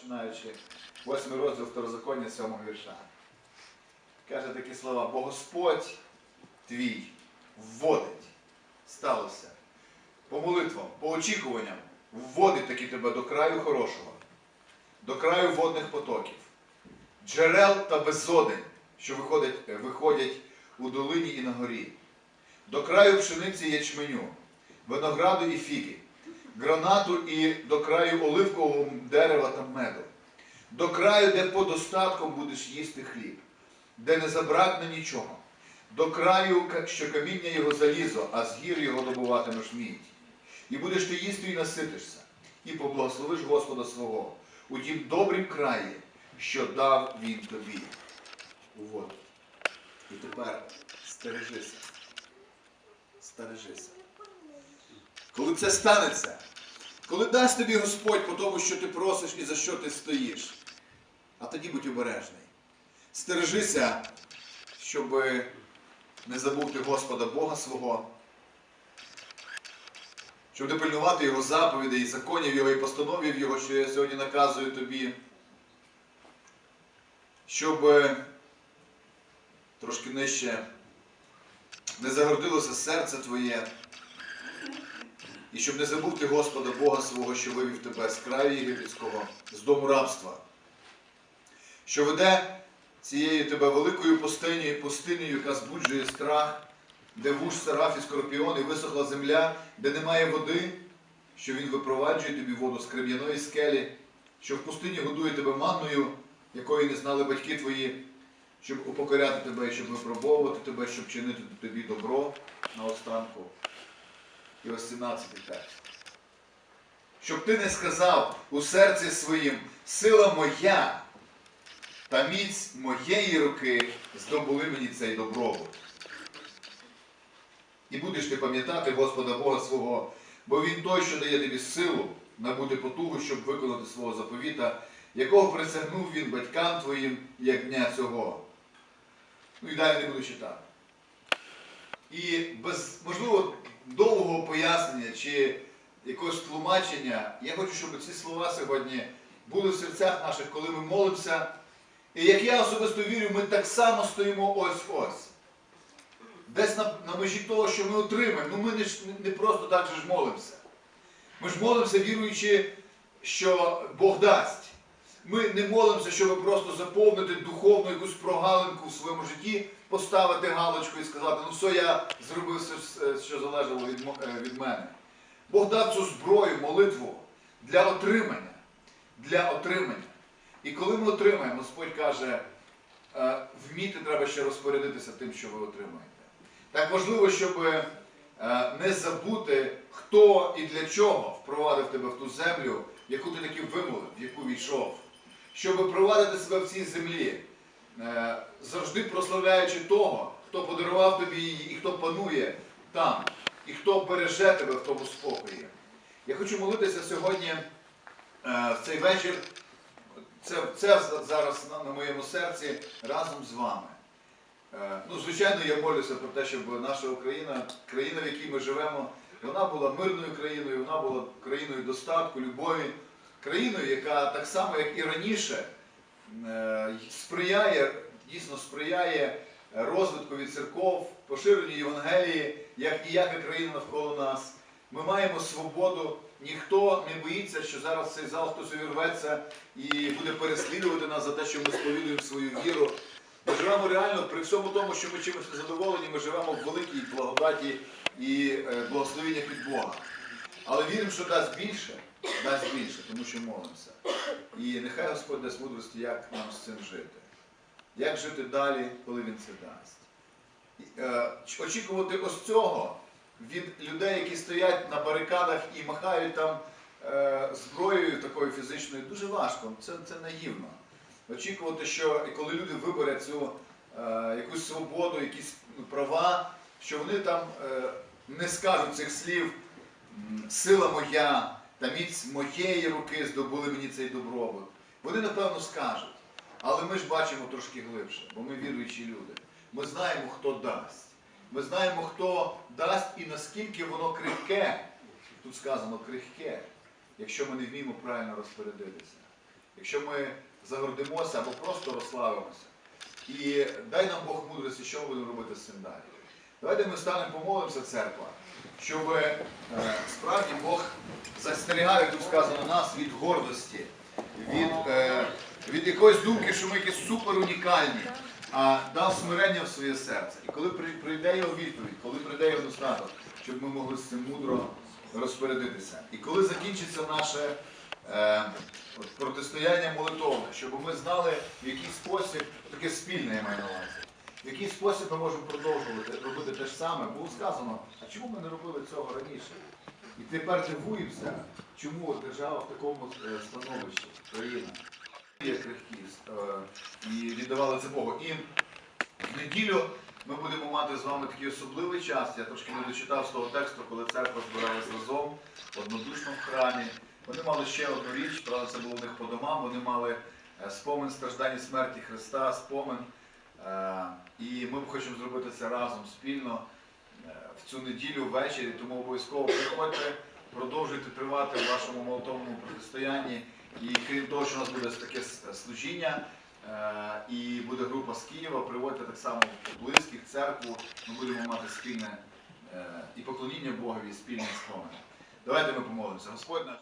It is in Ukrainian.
починаючи 8 розділ Второзаконня 7 вірша. Каже такі слова, бо Господь твій вводить, сталося, по молитвам, по очікуванням, вводить таки тебе до краю хорошого, до краю водних потоків, джерел та безодень, що виходять, виходять у долині і на горі, до краю пшениці ячменю, винограду і фіги, гранату і до краю оливкового дерева та меду, до краю, де по достатком будеш їсти хліб, де не забракне нічого, до краю, що каміння його залізо, а з гір його добуватимеш мідь. І будеш ти їсти і наситишся, і поблагословиш Господа свого у тім добрім краї, що дав він тобі. Уводить. І тепер стережися. Стережися. Коли це станеться, коли дасть тобі Господь по тому, що ти просиш і за що ти стоїш, а тоді будь обережний. Стережися, щоб не забути Господа Бога свого, щоб не пильнувати Його заповідей, і законів Його і постановів Його, що я сьогодні наказую тобі, щоб е, трошки нижче не загордилося серце твоє, і щоб не забув ти Господа Бога свого, що вивів тебе з краю єгипетського, з дому рабства, що веде цією тебе великою пустинею, пустинею, яка збуджує страх, де вуж сараф і скорпіон, і висохла земля, де немає води, що він випроваджує тобі воду з крем'яної скелі, що в пустині годує тебе манною, якої не знали батьки твої, щоб упокоряти тебе, щоб випробовувати тебе, щоб чинити тобі добро на останку. І ось 17 текст. Щоб ти не сказав у серці своїм, сила моя та міць моєї руки здобули мені цей добробут. І будеш ти пам'ятати Господа Бога свого, бо Він той, що дає тобі силу набути потугу, щоб виконати свого заповіта, якого присягнув він батькам твоїм, як дня цього. Ну і далі не буду читати. І без, можливо, довгого пояснення чи якогось тлумачення, я хочу, щоб ці слова сьогодні були в серцях наших, коли ми молимося. І як я особисто вірю, ми так само стоїмо ось-ось. Десь на, на межі того, що ми отримаємо. Ну ми не, не просто так же ж молимося. Ми ж молимося, віруючи, що Бог дасть. Ми не молимося, щоб просто заповнити духовну якусь прогалинку в своєму житті, поставити галочку і сказати, ну все, я зробив все, що залежало від, е, від мене. Бог дав цю зброю, молитву для отримання. Для отримання. І коли ми отримаємо, Господь каже, е, вміти треба ще розпорядитися тим, що ви отримаєте. Так важливо, щоб е, не забути, хто і для чого впровадив тебе в ту землю, яку ти таки вимолив, в яку війшов. Щоб провадити себе в цій землі, е, завжди прославляючи того, хто подарував тобі її і хто панує там, і хто береже тебе в тому спокої. Я хочу молитися сьогодні е, в цей вечір. Це, це зараз на, на моєму серці разом з вами. Е, Ну, звичайно, я молюся про те, щоб наша Україна, країна, в якій ми живемо, вона була мирною країною, вона була країною достатку, любові, країною, яка так само, як і раніше, е, сприяє, дійсно сприяє розвиткові церков, поширенню Євангелії, як ніяка країна навколо нас. Ми маємо свободу, ніхто не боїться, що зараз цей зал хтось увірветься і буде переслідувати нас за те, що ми сповідуємо свою віру. Ми живемо реально при всьому тому, що ми чимось незадоволені, ми живемо в великій благодаті і е, благословеннях від Бога. Але віримо, що дасть більше, дасть більше, тому що молимося. І нехай Господь дасть мудрості, як нам з цим жити. Як жити далі, коли Він це дасть. Е, Очікувати ось цього від людей, які стоять на барикадах і махають там е, зброєю такою фізичною, дуже важко. Це, це наївно. Очікувати, що коли люди виберуть цю е, якусь свободу, якісь права, що вони там не скажуть цих слів сила моя та міць моєї руки здобули мені цей добробут. Вони напевно скажуть. Але ми ж бачимо трошки глибше, бо ми віруючі люди. Ми знаємо, хто дасть. Ми знаємо, хто дасть і наскільки воно крихке. Тут сказано крихке, якщо ми не вміємо правильно розпорядитися. якщо ми загордимося або просто розслабимося. І дай нам Бог мудрості, що ми будемо робити з цим далі. Давайте ми станемо, помолимося, церква, щоб е, справді Бог застерігав, як тут сказано, нас від гордості, від, е, від якоїсь думки, що ми якісь супер унікальні, а дав смирення в своє серце. І коли прийде його відповідь, коли прийде його достаток, щоб ми могли з цим мудро розпорядитися. І коли закінчиться наше е, протистояння молитовне, щоб ми знали, в який спосіб, таке спільне я маю на увазі, в який спосіб ми можемо продовжувати робити те ж саме, було сказано, а чому ми не робили цього раніше? І тепер дивуємося, чому держава в такому е, становищі, країна є крихкі е, і віддавали це Богу. І в неділю ми будемо мати з вами такий особливий час. Я трошки не дочитав з того тексту, коли церква збиралась разом, однодушно в храмі. Вони мали ще одну річ, правда, це було в них по домам. Вони мали е, спомин страждань і смерті Христа, спомин. Е, І ми хочемо зробити це разом спільно е, в цю неділю ввечері, тому обов'язково приходьте, продовжуйте тривати в вашому молотовному протистоянні. І крім того, що у нас буде таке служіння, е, і буде група з Києва, приводьте так само близьких, церкву, ми будемо мати спільне і поклоніння Богові, і спільний спомин. Давайте ми помолимося. Господь наш.